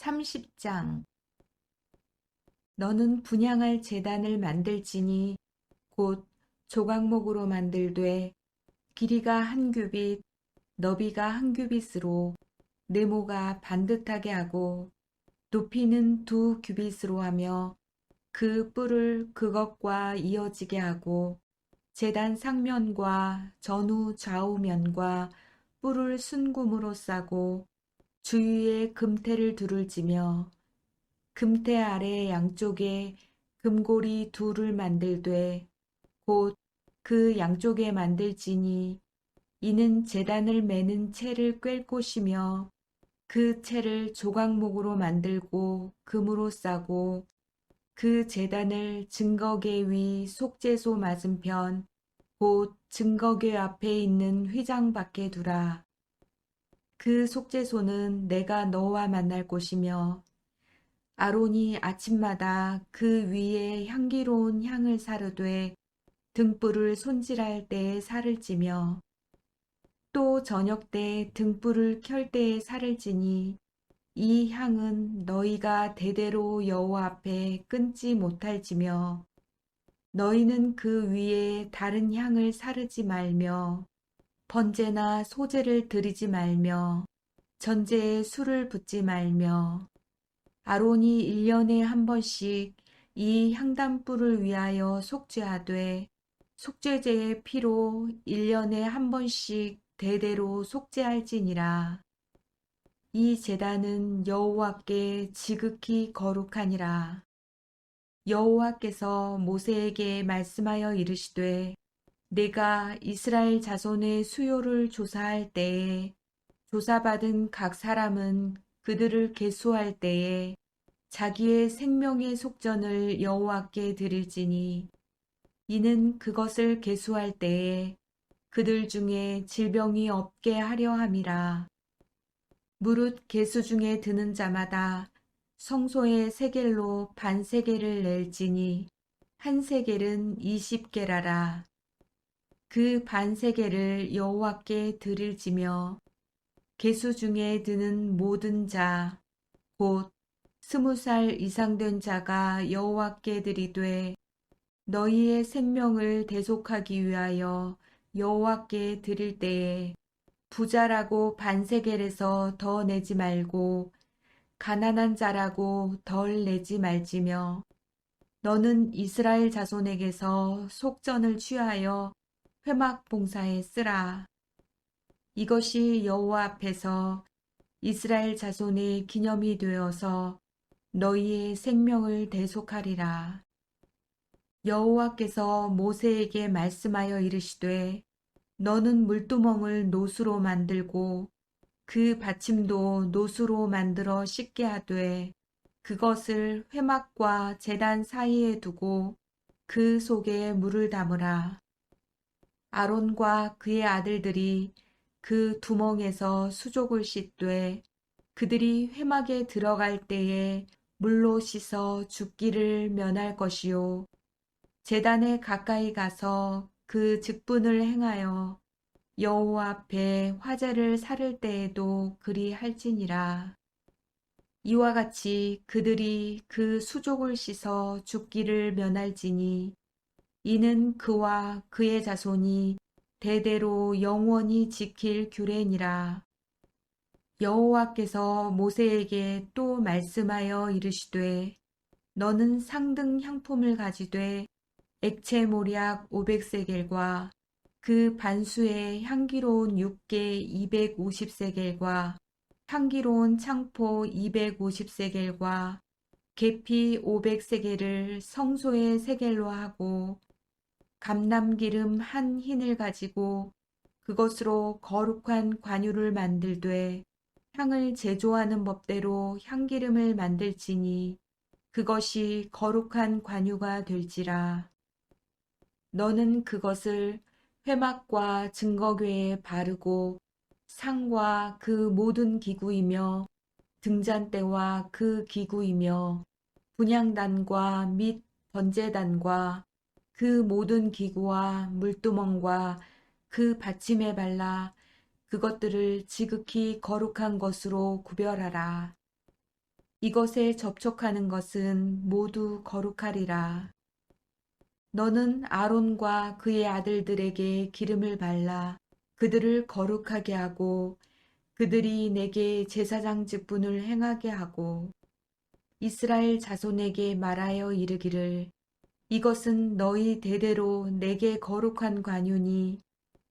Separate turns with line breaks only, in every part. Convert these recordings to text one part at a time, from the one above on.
30장. 너는 분양할 재단을 만들지니 곧 조각목으로 만들되 길이가 한 규빗 너비가 한 규빗으로 네모가 반듯하게 하고 높이는 두 규빗으로 하며 그 뿔을 그것과 이어지게 하고 재단 상면과 전후 좌우면과 뿔을 순금으로 싸고 주위에 금태를 둘을 지며 금태 아래 양쪽에 금고리 둘을 만들되 곧 그 양쪽에 만들지니 이는 재단을 매는 채를 꿰 곳이며 그 채를 조각목으로 만들고 금으로 싸고 그 재단을 증거계 위 속죄소 맞은편 곧 증거궤 앞에 있는 휘장 밖에 두라. 그 속죄소는 내가 너와 만날 곳이며 아론이 아침마다 그 위에 향기로운 향을 사르되 등불을 손질할 때에 살을 찌며 또 저녁 때 등불을 켤 때에 살을 찌니 이 향은 너희가 대대로 여호와 앞에 끊지 못할지며 너희는 그 위에 다른 향을 사르지 말며 번제나 소제를 드리지 말며 전제에 술을 붓지 말며 아론이 일년에 한 번씩 이 향단불을 위하여 속죄하되 속죄제의 피로 일년에 한 번씩 대대로 속죄할지니라. 이 제단은 여호와께 지극히 거룩하니라. 여호와께서 모세에게 말씀하여 이르시되 내가 이스라엘 자손의 수요를 조사할 때에 조사받은 각 사람은 그들을 계수할 때에 자기의 생명의 속전을 여호와께 드릴지니 이는 그것을 계수할 때에 그들 중에 질병이 없게 하려 함이라. 무릇 계수 중에 드는 자마다 성소의 세겔로 반 세겔을 낼지니 한 세겔은 이십 개라라. 그 반 세겔을 여호와께 드릴지며 계수 중에 드는 모든 자, 곧 스무 살 이상 된 자가 여호와께 드리되 너희의 생명을 대속하기 위하여 여호와께 드릴 때에 부자라고 반세겔에서 더 내지 말고 가난한 자라고 덜 내지 말지며 너는 이스라엘 자손에게서 속전을 취하여 회막 봉사에 쓰라. 이것이 여호와 앞에서 이스라엘 자손의 기념이 되어서 너희의 생명을 대속하리라. 여호와께서 모세에게 말씀하여 이르시되 너는 물두멍을 노수로 만들고 그 받침도 노수로 만들어 씻게 하되 그것을 회막과 재단 사이에 두고 그 속에 물을 담으라. 아론과 그의 아들들이 그 두멍에서 수족을 씻되 그들이 회막에 들어갈 때에 물로 씻어 죽기를 면할 것이요. 재단에 가까이 가서 그 직분을 행하여 여호와 앞에 화제를 사를 때에도 그리 할지니라. 이와 같이 그들이 그 수족을 씻어 죽기를 면할지니 이는 그와 그의 자손이 대대로 영원히 지킬 규례니라. 여호와께서 모세에게 또 말씀하여 이르시되 너는 상등 향품을 가지되 액체 모략 500세겔과 그 반수의 향기로운 육개 250세겔과 향기로운 창포 250세겔과 계피 500세겔을 성소의 세겔로 하고 감남기름 한 흰을 가지고 그것으로 거룩한 관유를 만들되 향을 제조하는 법대로 향기름을 만들지니 그것이 거룩한 관유가 될지라. 너는 그것을 회막과 증거궤에 바르고 상과 그 모든 기구이며 등잔대와 그 기구이며 분양단과 및 번제단과 그 모든 기구와 물두멍과 그 받침에 발라 그것들을 지극히 거룩한 것으로 구별하라. 이것에 접촉하는 것은 모두 거룩하리라. 너는 아론과 그의 아들들에게 기름을 발라 그들을 거룩하게 하고 그들이 내게 제사장 직분을 행하게 하고 이스라엘 자손에게 말하여 이르기를 이것은 너희 대대로 내게 거룩한 관윤이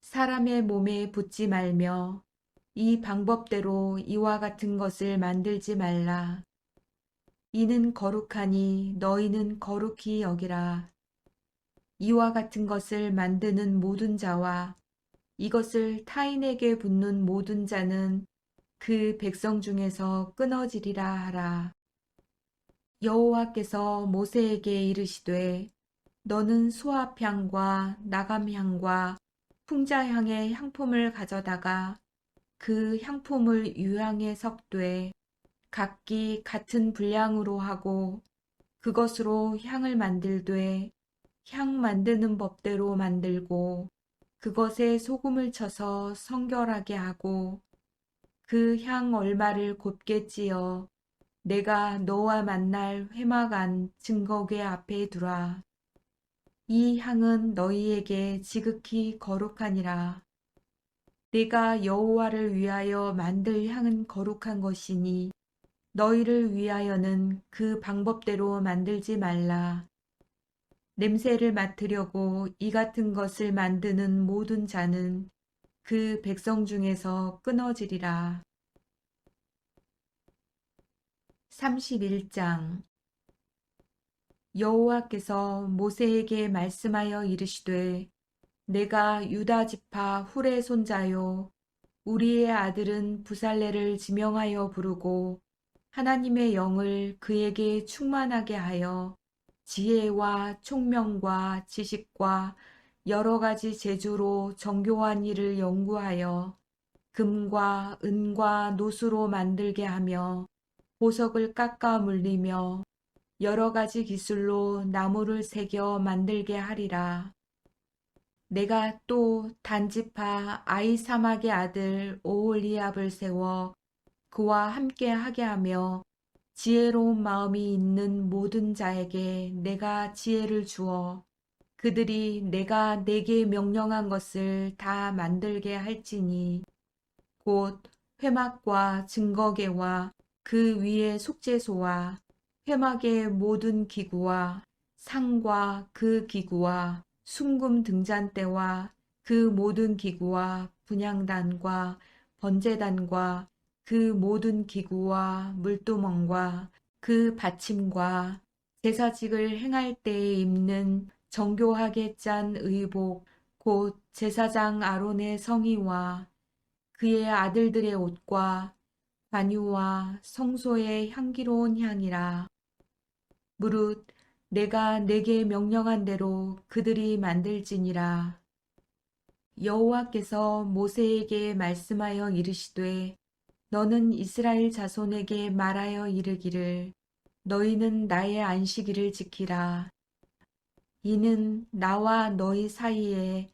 사람의 몸에 붙지 말며 이 방법대로 이와 같은 것을 만들지 말라. 이는 거룩하니 너희는 거룩히 여기라. 이와 같은 것을 만드는 모든 자와 이것을 타인에게 붙는 모든 자는 그 백성 중에서 끊어지리라 하라. 여호와께서 모세에게 이르시되 너는 수압향과 나감향과 풍자향의 향품을 가져다가 그 향품을 유향에 섞되 각기 같은 분량으로 하고 그것으로 향을 만들되 향 만드는 법대로 만들고 그것에 소금을 쳐서 성결하게 하고 그 향 얼마를 곱게 찌어 내가 너와 만날 회막안 증거궤 앞에 두라. 이 향은 너희에게 지극히 거룩하니라. 내가 여호와를 위하여 만들 향은 거룩한 것이니 너희를 위하여는 그 방법대로 만들지 말라. 냄새를 맡으려고 이 같은 것을 만드는 모든 자는 그 백성 중에서 끊어지리라. 31장. 여호와께서 모세에게 말씀하여 이르시되 내가 유다 지파 훌의 손자요 우리의 아들은 부살레를 지명하여 부르고 하나님의 영을 그에게 충만하게 하여 지혜와 총명과 지식과 여러 가지 재주로 정교한 일을 연구하여 금과 은과 노수로 만들게 하며 보석을 깎아 물리며 여러 가지 기술로 나무를 새겨 만들게 하리라. 내가 또 단지파 아이사막의 아들 오홀리압을 세워 그와 함께 하게 하며 지혜로운 마음이 있는 모든 자에게 내가 지혜를 주어 그들이 내가 내게 명령한 것을 다 만들게 할지니 곧 회막과 증거계와 그 위에 속죄소와 회막의 모든 기구와 상과 그 기구와 순금 등잔대와 그 모든 기구와 분향단과 번제단과 그 모든 기구와 물두멍과 그 받침과 제사직을 행할 때에 입는 정교하게 짠 의복 곧 제사장 아론의 성의와 그의 아들들의 옷과 관유와 성소의 향기로운 향이라. 무릇 내가 내게 명령한 대로 그들이 만들지니라. 여호와께서 모세에게 말씀하여 이르시되 너는 이스라엘 자손에게 말하여 이르기를 너희는 나의 안식일을 지키라. 이는 나와 너희 사이에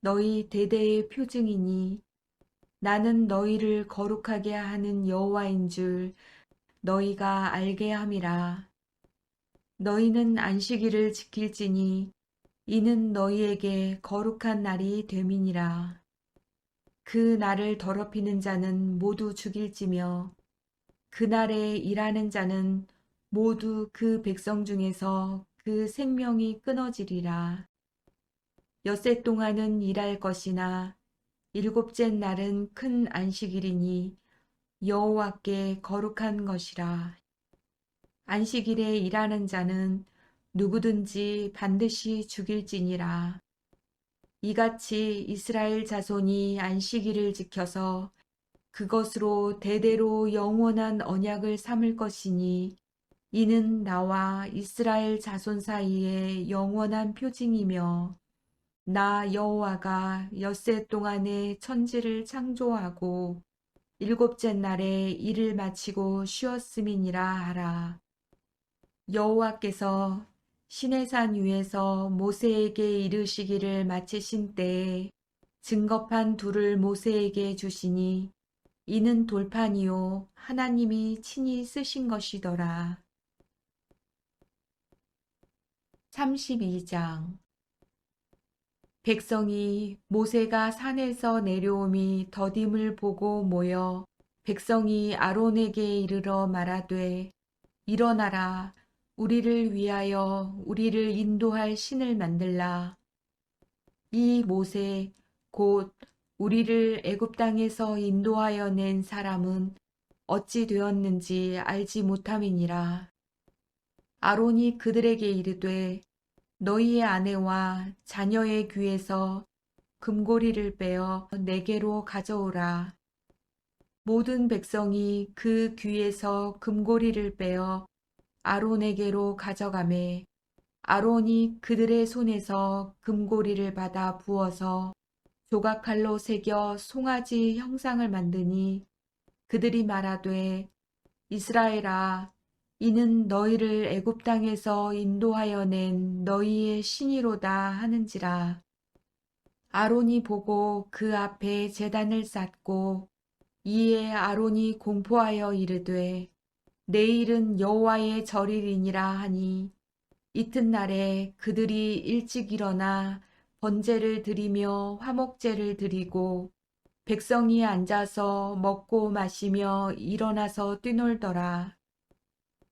너희 대대의 표징이니 나는 너희를 거룩하게 하는 여호와인 줄 너희가 알게 함이라. 너희는 안식일을 지킬지니 이는 너희에게 거룩한 날이 됨이니라. 그 날을 더럽히는 자는 모두 죽일지며 그 날에 일하는 자는 모두 그 백성 중에서 그 생명이 끊어지리라. 엿새 동안은 일할 것이나 일곱째 날은 큰 안식일이니 여호와께 거룩한 것이라. 안식일에 일하는 자는 누구든지 반드시 죽일지니라. 이같이 이스라엘 자손이 안식일을 지켜서 그것으로 대대로 영원한 언약을 삼을 것이니 이는 나와 이스라엘 자손 사이에 영원한 표징이며 나 여호와가 엿새 동안에 천지를 창조하고 일곱째 날에 일을 마치고 쉬었음이니라 하라. 여호와께서 시내산 위에서 모세에게 이르시기를 마치신 때에 증거판 둘을 모세에게 주시니 이는 돌판이요 하나님이 친히 쓰신 것이더라. 32장 백성이 모세가 산에서 내려옴이 더딤을 보고 모여 백성이 아론에게 이르러 말하되 일어나라 우리를 위하여 우리를 인도할 신을 만들라. 이 모세 곧 우리를 애굽 땅에서 인도하여 낸 사람은 어찌 되었는지 알지 못함이니라. 아론이 그들에게 이르되 너희의 아내와 자녀의 귀에서 금고리를 빼어 내게로 가져오라. 모든 백성이 그 귀에서 금고리를 빼어 아론에게로 가져가매 아론이 그들의 손에서 금고리를 받아 부어서 조각칼로 새겨 송아지 형상을 만드니 그들이 말하되 이스라엘아 이는 너희를 애굽 땅에서 인도하여 낸 너희의 신이로다 하는지라. 아론이 보고 그 앞에 제단을 쌓고 이에 아론이 공포하여 이르되 내일은 여호와의 절일이니라 하니 이튿날에 그들이 일찍 일어나 번제를 드리며 화목제를 드리고 백성이 앉아서 먹고 마시며 일어나서 뛰놀더라.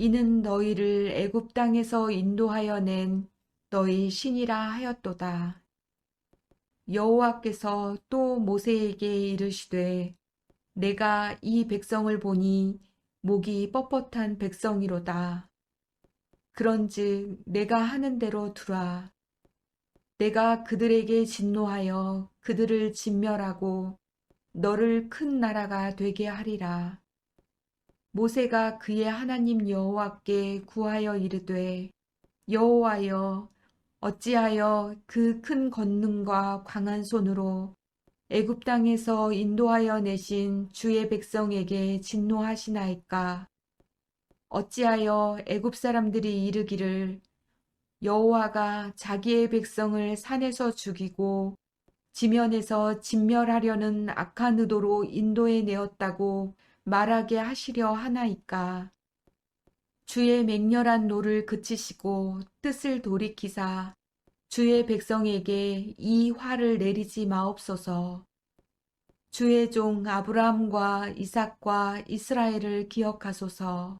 이는 너희를 애굽 땅에서 인도하여 낸 너희 신이라 하였도다. 여호와께서 또 모세에게 이르시되 내가 이 백성을 보니 목이 뻣뻣한 백성이로다. 그런즉 내가 하는 대로 두라. 내가 그들에게 진노하여 그들을 진멸하고 너를 큰 나라가 되게 하리라. 모세가 그의 하나님 여호와께 구하여 이르되 여호와여 어찌하여 그 큰 권능과 강한 손으로 애굽 땅에서 인도하여 내신 주의 백성에게 진노하시나이까? 어찌하여 애굽 사람들이 이르기를 여호와가 자기의 백성을 산에서 죽이고 지면에서 진멸하려는 악한 의도로 인도해 내었다고 말하게 하시려 하나이까. 주의 맹렬한 노를 그치시고 뜻을 돌이키사 주의 백성에게 이 화를 내리지 마옵소서. 주의 종 아브라함과 이삭과 이스라엘을 기억하소서.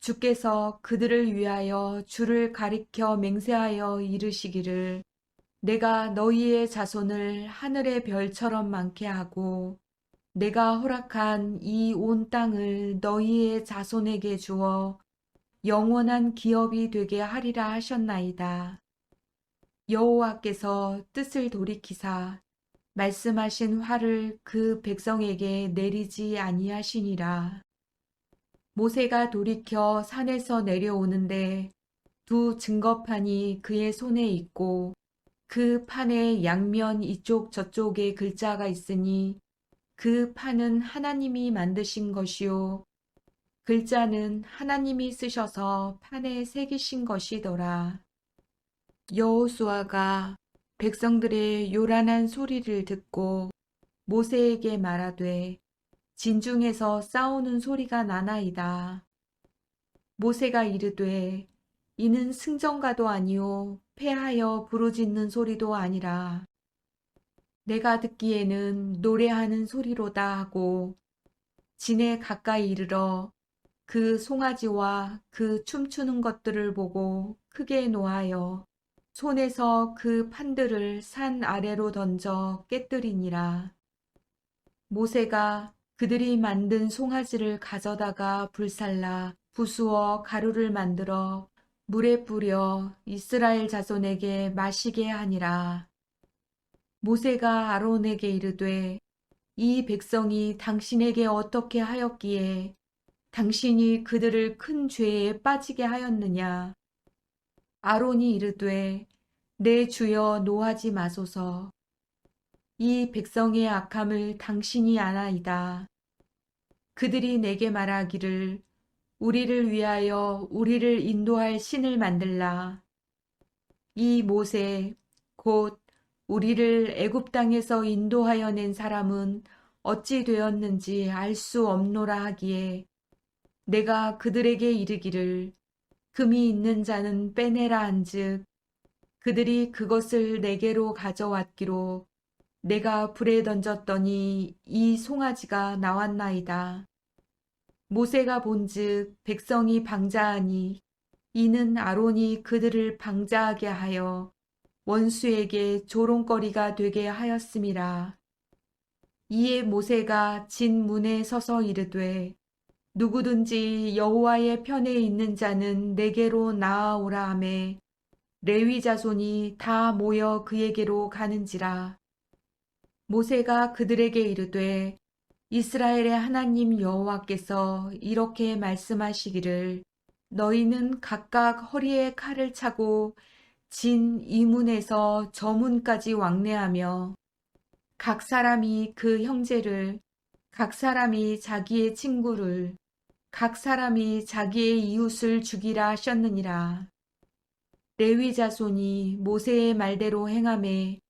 주께서 그들을 위하여 주를 가리켜 맹세하여 이르시기를 내가 너희의 자손을 하늘의 별처럼 많게 하고 내가 허락한 이 온 땅을 너희의 자손에게 주어 영원한 기업이 되게 하리라 하셨나이다. 여호와께서 뜻을 돌이키사 말씀하신 화를 그 백성에게 내리지 아니하시니라. 모세가 돌이켜 산에서 내려오는데 두 증거판이 그의 손에 있고 그 판의 양면 이쪽 저쪽에 글자가 있으니 그 판은 하나님이 만드신 것이요. 글자는 하나님이 쓰셔서 판에 새기신 것이더라. 여호수아가 백성들의 요란한 소리를 듣고 모세에게 말하되 진중에서 싸우는 소리가 나나이다. 모세가 이르되 이는 승전가도 아니요 패하여 부르짖는 소리도 아니라 내가 듣기에는 노래하는 소리로다 하고 진에 가까이 이르러 그 송아지와 그 춤추는 것들을 보고 크게 노하여 손에서 그 판들을 산 아래로 던져 깨뜨리니라. 모세가 그들이 만든 송아지를 가져다가 불살라 부수어 가루를 만들어 물에 뿌려 이스라엘 자손에게 마시게 하니라. 모세가 아론에게 이르되 이 백성이 당신에게 어떻게 하였기에 당신이 그들을 큰 죄에 빠지게 하였느냐? 아론이 이르되 내 주여 노하지 마소서. 이 백성의 악함을 당신이 아나이다. 그들이 내게 말하기를 우리를 위하여 우리를 인도할 신을 만들라. 이 모세 곧 우리를 애굽 땅에서 인도하여 낸 사람은 어찌 되었는지 알 수 없노라 하기에 내가 그들에게 이르기를 금이 있는 자는 빼내라 한즉 그들이 그것을 내게로 가져왔기로 내가 불에 던졌더니 이 송아지가 나왔나이다. 모세가 본즉 백성이 방자하니 이는 아론이 그들을 방자하게 하여 원수에게 조롱거리가 되게 하였음이라. 이에 모세가 진 문에 서서 이르되 누구든지 여호와의 편에 있는 자는 내게로 나아오라 하매 레위 자손이 다 모여 그에게로 가는지라. 모세가 그들에게 이르되 이스라엘의 하나님 여호와께서 이렇게 말씀하시기를 너희는 각각 허리에 칼을 차고 진 이문에서 저문까지 왕래하며 각 사람이 그 형제를 각 사람이 자기의 친구를 각 사람이 자기의 이웃을 죽이라 하셨느니라. 레위 자손이 모세의 말대로 행함에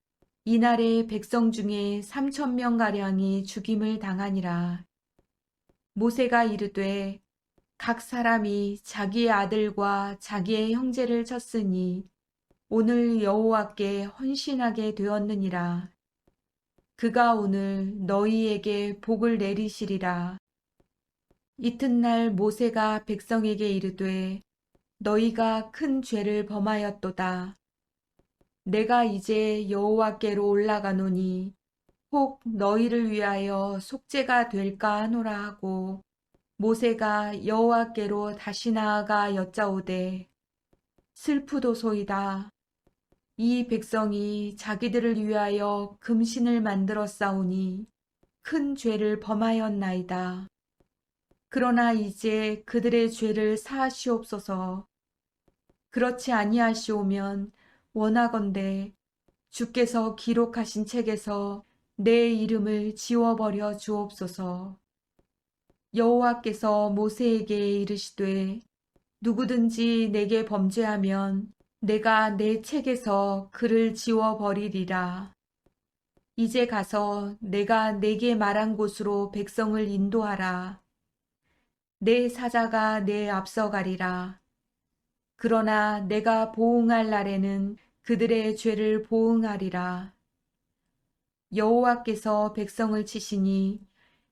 이날에 백성 중에 삼천 명 가량이 죽임을 당하니라. 모세가 이르되 각 사람이 자기의 아들과 자기의 형제를 쳤으니 오늘 여호와께 헌신하게 되었느니라. 그가 오늘 너희에게 복을 내리시리라. 이튿날 모세가 백성에게 이르되 너희가 큰 죄를 범하였도다. 내가 이제 여호와께로 올라가노니 혹 너희를 위하여 속죄가 될까 하노라 하고 모세가 여호와께로 다시 나아가 여짜오되 슬프도소이다. 이 백성이 자기들을 위하여 금신을 만들어 싸우니 큰 죄를 범하였나이다. 그러나 이제 그들의 죄를 사하시옵소서. 그렇지 아니하시오면 원하건대 주께서 기록하신 책에서 내 이름을 지워버려 주옵소서. 여호와께서 모세에게 이르시되 누구든지 내게 범죄하면 내가 내 책에서 그를 지워버리리라. 이제 가서 내가 내게 말한 곳으로 백성을 인도하라. 내 사자가 내 앞서가리라. 그러나 내가 보응할 날에는 그들의 죄를 보응하리라. 여호와께서 백성을 치시니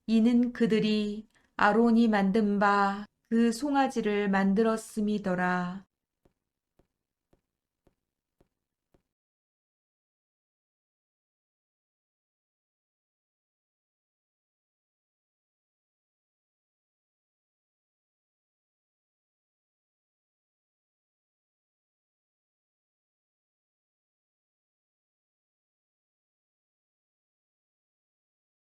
이는 그들이 아론이 만든 바 그 송아지를 만들었음이더라.